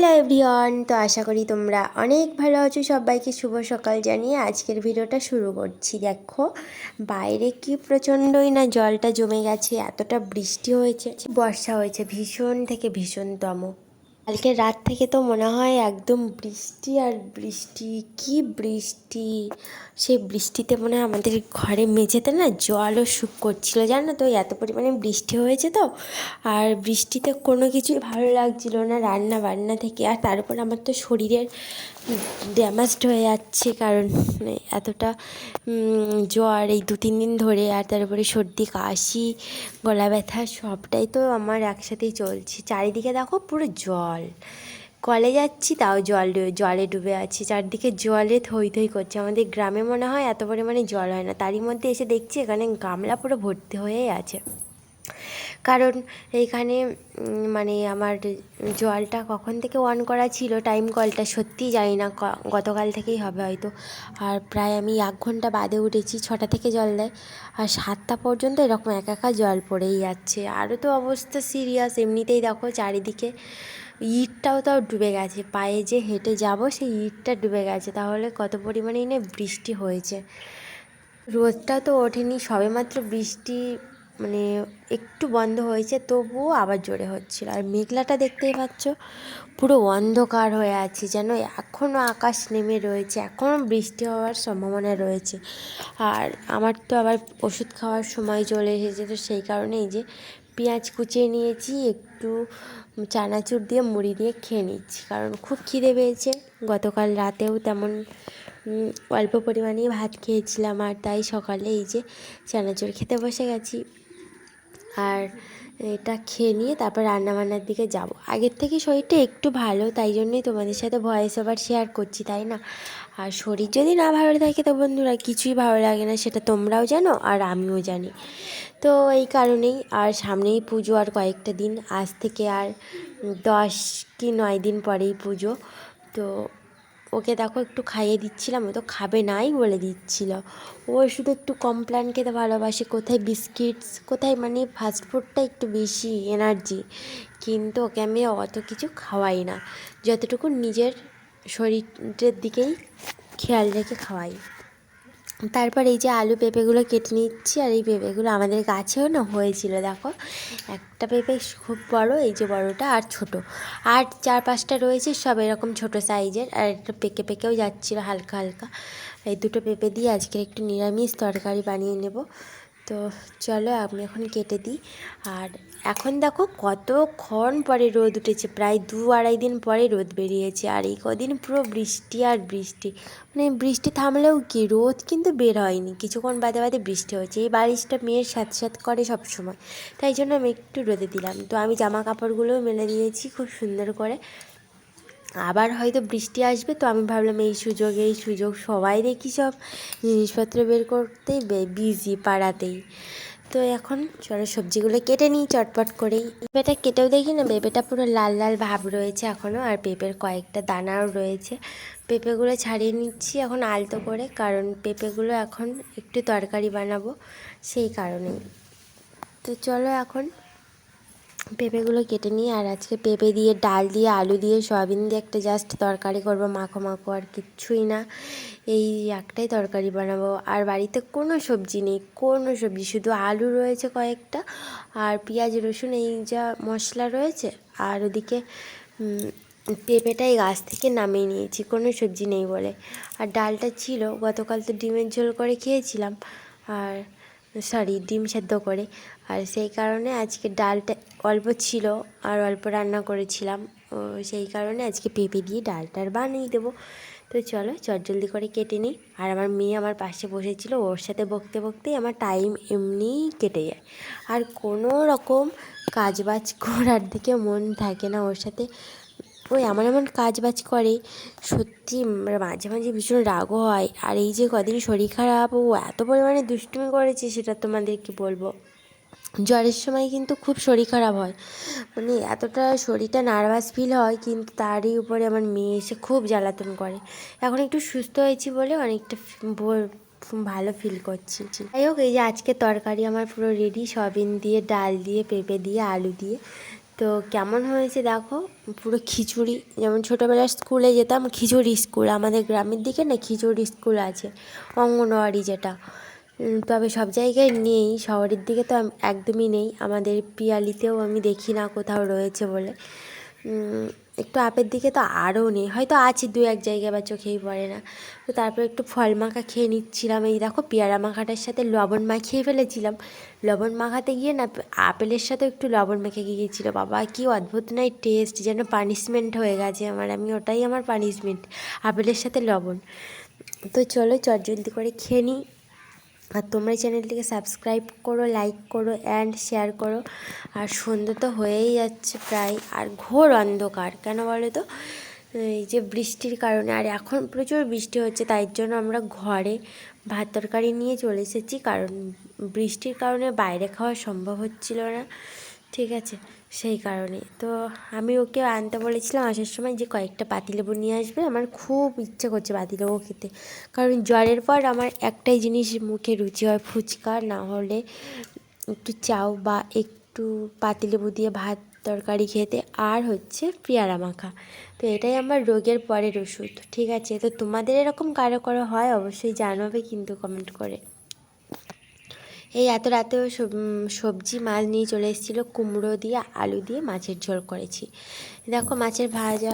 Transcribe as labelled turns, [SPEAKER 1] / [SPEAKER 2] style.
[SPEAKER 1] Hello everyone, তো আশা করি তোমরা অনেক ভালো আছো। সবাইকে শুভ সকাল জানিয়ে আজকের ভিডিওটা শুরু করছি। দেখো, বাইরে কি প্রচণ্ডই না জলটা জমে গেছে, এতটা বৃষ্টি হয়েছে, বর্ষা হয়েছে, ভীষণ থেকে ভীষণতম। কালকে রাত থেকে তো মনে হয় একদম বৃষ্টি আর বৃষ্টি, কি বৃষ্টি? সেই বৃষ্টিতে মনে হয় আমাদের ঘরে মেঝেতে না জলও শুক করছিল, জানো তো? এত পরিমাণে বৃষ্টি হয়েছে তো, আর বৃষ্টিতে কোনো কিছুই ভালো লাগছিল না রান্না বান্না থেকে। আর তার উপর আমার তো শরীরের ড্যামেজড হয়ে যাচ্ছে কারণ মানে এতটা জ্বর এই দু, তিন দিন ধরে আর তারপরে সর্দি, কাশি, গলা ব্যথা সবটাই তো আমার একসাথেই চলছে। চারিদিকে দেখো পুরো জল। কলে যাচ্ছি তাও জল জলে ডুবে আছি। চারদিকে জলে থই থই করছে। আমাদের গ্রামে মনে হয় এত পরিমাণে জল হয় না। তারই মধ্যে এসে দেখছি এখানে গামলা পুরো ভর্তি হয়েই আছে। কারণ এইখানে মানে আমার জলটা কখন থেকে অন করা ছিল টাইম কলটা সত্যিই জানি না গতকাল থেকেই হবে হয়তো। আর প্রায় আমি এক ঘণ্টা বাদে উঠেছি, ছটা থেকে জল দেয়। আর সাতটা পর্যন্ত এরকম একা একা জল পড়েই যাচ্ছে। আরও তো অবস্থা সিরিয়াস এমনিতেই দেখো চারিদিকে ইটটাও তাও ডুবে গেছে। পায়ে যে হেঁটে যাব, সেই ইটটা ডুবে গেছে। তাহলে কত পরিমাণেই না বৃষ্টি হয়েছে। রোদটা তো ওঠেনি, সবেমাত্র বৃষ্টি মানে একটু বন্ধ হয়েছে, তবুও আবার জোরে হচ্ছিল। আর মেঘলাটা দেখতেই পাচ্ছ, পুরো অন্ধকার হয়ে আছে যেন। এখনও আকাশ নেমে রয়েছে, এখনও বৃষ্টি হওয়ার সম্ভাবনা রয়েছে। আর আমার তো আবার ওষুধ খাওয়ার সময় চলে এসেছে, তো সেই কারণে এই যে পেঁয়াজ কুচিয়ে নিয়েছি, একটু চানাচুর দিয়ে, মুড়ি দিয়ে খেয়ে নিচ্ছি। কারণ খুব খিদে পেয়েছে, গতকাল রাতেও তেমন অল্প পরিমাণেই ভাত খেয়েছিলাম। আর তাই সকালে এই যে চানাচুর খেতে বসে গেছি। আর এটা খেয়ে নিয়ে তারপর রান্নাবান্নার দিকে যাব। আগের থেকে শরীরটা একটু ভালো, তাই জন্যই তোমাদের সাথে ভয়েস ওভার শেয়ার করছি, তাই না? আর শরীর যদি না ভালো থাকে তো বন্ধুরা, কিছুই ভালো লাগে না, সেটা তোমরাও জানো আর আমিও জানি। তো এই কারণেই আর সামনেই পুজো আর কয়েকটা দিন, আজ থেকে আর দশ কি নয় দিন পরেই পুজো। তো ওকে দেখো একটু খাইয়ে দিচ্ছিলাম, ও তো খাবে নাই বলে দিচ্ছিল। ও শুধু একটু কমপ্ল্যান খেতে ভালোবাসে, কোথায় বিস্কিটস, কোথায় মানে ফাস্টফুডটা একটু বেশি এনার্জি কিন্তু ওকে আমি অত কিছু খাওয়াই না, যতটুকু নিজের শরীরের দিকেই খেয়াল রেখে খাওয়াই। তারপর এই যে আলু পেঁপেগুলো কেটে নিচ্ছি, আর এই পেঁপেগুলো আমাদের গাছেও না হয়েছিল, দেখো। একটা পেঁপে খুব বড়, এই যে বড়টা আর ছোট। আর চার পাঁচটা রয়েছে, সব এরকম ছোট সাইজের, আর একটা পেকে পেকেও যাচ্ছিল হালকা হালকা। এই দুটো পেঁপে দিয়ে আজকে একটু নিরামিষ তরকারি বানিয়ে নেব। তো চলো আমি এখন কেটে দিই। আর এখন দেখো কতক্ষণ পরে রোদ উঠেছে, প্রায় দু আড়াই দিন পরে রোদ বেরিয়েছে। আর এই কদিন পুরো বৃষ্টি আর বৃষ্টি। মানে বৃষ্টি থামলেও কি, রোদ কিন্তু বের হয়নি। কিছুক্ষণ বাদে বাদে বৃষ্টি হচ্ছে। এই বারিশটা মেয়ের সাথে সাথে করে সব সময় তাই জন্য আমি একটু রোদে দিলাম। তো আমি জামা কাপড়গুলোও মেলে দিয়েছি খুব সুন্দর করে। আবার হয়তো বৃষ্টি আসবে, তো আমি ভাবলাম এই সুযোগ এই সুযোগ, সবাই দেখি সব জিনিসপত্র বের করতেই বিজি পাড়াতেই। তো এখন চলো সবজিগুলো কেটে নিই চটপট করেই। পেঁপেটা কেটেও দেখি না, পেঁপেটা পুরো লাল লাল ভাব রয়েছে এখনও, আর পেঁপের কয়েকটা দানাও রয়েছে। পেঁপেগুলো ছাড়িয়ে নিচ্ছি এখন আলতো করে, কারণ পেঁপেগুলো এখন একটু তরকারি বানাবো, সেই কারণেই। তো চলো এখন পেঁপেগুলো কেটে নিয়ে আর আজকে পেঁপে দিয়ে, ডাল দিয়ে, আলু দিয়ে, সয়াবিন দিয়ে একটা জাস্ট তরকারি করব, মাখো মাখো আর কিচ্ছুই না। এই একটাই তরকারি বানাবো। আর বাড়িতে কোনো সবজি নেই, কোনো সবজি, শুধু আলু রয়েছে কয়েকটা আর পেঁয়াজ, রসুন, এই যা মশলা রয়েছে। আর ওদিকে পেঁপেটাই গাছ থেকে নামিয়ে নিয়েছি, কোনো সবজি নেই বলে। আর ডালটা ছিল, গতকাল তো ডিমের ঝোল করে খেয়েছিলাম। আর সরি, ডিম সেদ্ধ করে। আর সেই কারণে আজকে ডালটা অল্প ছিল আর অল্প রান্না করেছিলাম। সেই কারণে আজকে পেঁপে দিয়ে ডালটা আর বানিয়ে দেবো। তো চলো, চটজলদি করে কেটে নিই। আর আমার মেয়ে আমার পাশে বসেছিল, ওর সাথে বকতে বকতেই আমার টাইম এমনিই কেটে যায়। আর কোনো রকম কাজবাজ করার দিকে মন থাকে না ওর সাথে। ওই এমন এমন কাজ বাজ করে। সত্যি মাঝে মাঝে ভীষণ রাগও হয়। আর এই যে কদিন শরীর খারাপ, ও এত পরিমাণে দুষ্টুমি করেছে, সেটা তোমাদের কি বলব। জ্বরের সময় কিন্তু খুব শরীর খারাপ হয়। মানে এতটা শরীরটা নার্ভাস ফিল হয়, কিন্তু তারই উপরে আমার মেয়ে এসে খুব জ্বালাতন করে। এখন একটু সুস্থ হয়েছি বলে অনেকটা ভালো ফিল করছি। যাই হোক, এই যে আজকে তরকারি আমার পুরো রেডি সয়াবিন দিয়ে, ডাল দিয়ে, পেঁপে দিয়ে, আলু দিয়ে। তো কেমন হয়েছে দেখো? পুরো খিচুড়ি, যেমন ছোটোবেলায় স্কুলে যেতাম, খিচুড়ি স্কুল, আমাদের গ্রামের দিকে না খিচুড়ি স্কুল আছে, অঙ্গনওয়াড়ি যেটা। তবে সব জায়গায় নেই, শহরের দিকে তো একদমই নেই, আমাদের পিয়ালিতেও আমি দেখি না কোথাও রয়েছে বলে। একটু আপের দিকে তো আরও নেই। হয়তো আছে দু এক জায়গায় বা চোখেই পড়ে না। তো তারপর একটু ফল মাখা খেয়ে নিচ্ছিলাম। এই দেখো পেয়ারা মাখাটার সাথে লবণ মাখিয়ে ফেলেছিলাম। লবণ মাখাতে গিয়ে না আপেলের সাথে একটু লবণ মেখে গিয়েছিল। বাবা, কি অদ্ভুত নাই টেস্ট যেন পানিশমেন্ট হয়ে গেছে আমার। আমি ওটাই আমার পানিশমেন্ট আপেলের সাথে লবণ। তো চলো চটজলদি করে খেয়ে নিই। আর তোমরা চ্যানেলটিকে সাবস্ক্রাইব করো লাইক করো অ্যান্ড শেয়ার করো। আর সন্ধ্যে তো হয়েই যাচ্ছে প্রায়, আর ঘোর অন্ধকার, কেন বলো তো? এই যে বৃষ্টির কারণে, আর এখন প্রচুর বৃষ্টি হচ্ছে, তাই জন্য আমরা ঘরে ভাত তরকারি নিয়ে চলে এসেছি, কারণ বৃষ্টির কারণে বাইরে খাওয়া সম্ভব হচ্ছিল না। ঠিক আছে, সেই কারণে তো আমি ওকে আনতে বলেছিলাম, আসার সময় যে কয়েকটা পাতিলেবু নিয়ে আসবে। আমার খুব ইচ্ছে করছে পাতিলেবু খেতে। কারণ জ্বরের পর আমার একটাই জিনিস মুখে রুচি হয়, ফুচকা। না হলে একটু চাউ বা একটু পাতিলেবু দিয়ে ভাত তরকারি খেতে। আর হচ্ছে পেয়ারা মাখা। তো এটাই আমার রোগের পরের ওষুধ। ঠিক আছে, তো তোমাদের এরকম কারও কারও হয় অবশ্যই জানাবে কিন্তু কমেন্ট করে। এই এত রাতেও সব- সবজি মাছ নিয়ে চলে এসেছিল, কুমড়ো দিয়ে, আলু দিয়ে মাছের ঝোল করেছি। দেখো মাছের ভাজা